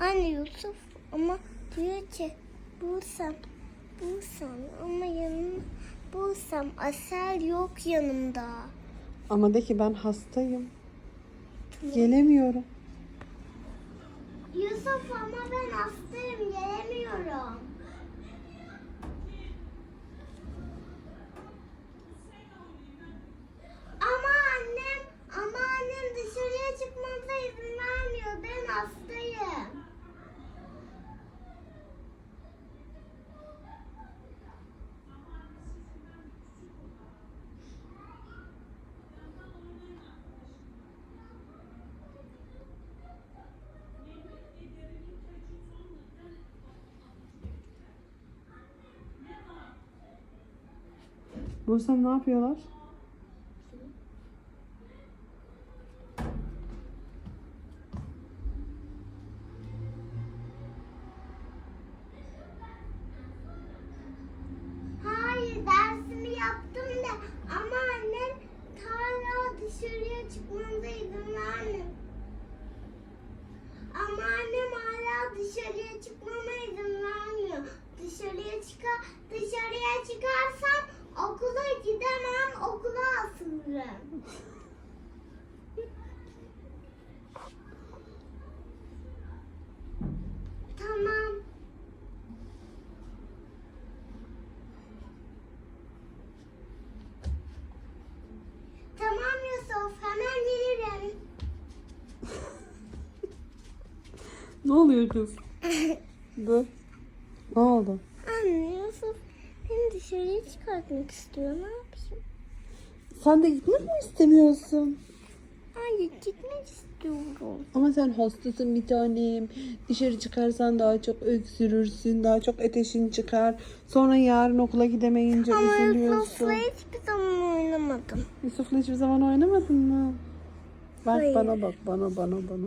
Anne Yusuf ama diyor ki bulsam bulsam ama yanım bulsam Asel yok yanımda. Ama de ki ben hastayım. Gelemiyorum. Yusuf ama ben hastayım gelemiyorum. Ama annem, ama annem dışarıya çıkmamıza izin vermiyor. Ben hastayım. Bursam ne yapıyorlar? Hayır dersimi yaptım da ama annem hala dışarıya çıkmamıza izin vermiyor. Ama annem hala dışarıya çıkmama izin vermiyor. Dışarıya çıkar dışarıya çıkarsam okula gidemem, okula asılırım. tamam. Tamam Yusuf, hemen gelirim. Ne oluyor kız? Dur. Ne oldu? Anne Yusuf beni dışarıya çıkartmak istiyor. Ne yapayım? Sen de gitmek mi istemiyorsun? Hayır gitmek istiyorum. Ama sen hastasın bir tanem. Dışarı çıkarsan daha çok öksürürsün, daha çok ateşin çıkar. Sonra yarın okula gidemeyince Ama üzülüyorsun. Yusuf'la hiçbir zaman oynamadım. Yusuf'la hiçbir zaman oynamadın mı? Bak Hayır. bana bak, bana bana bana.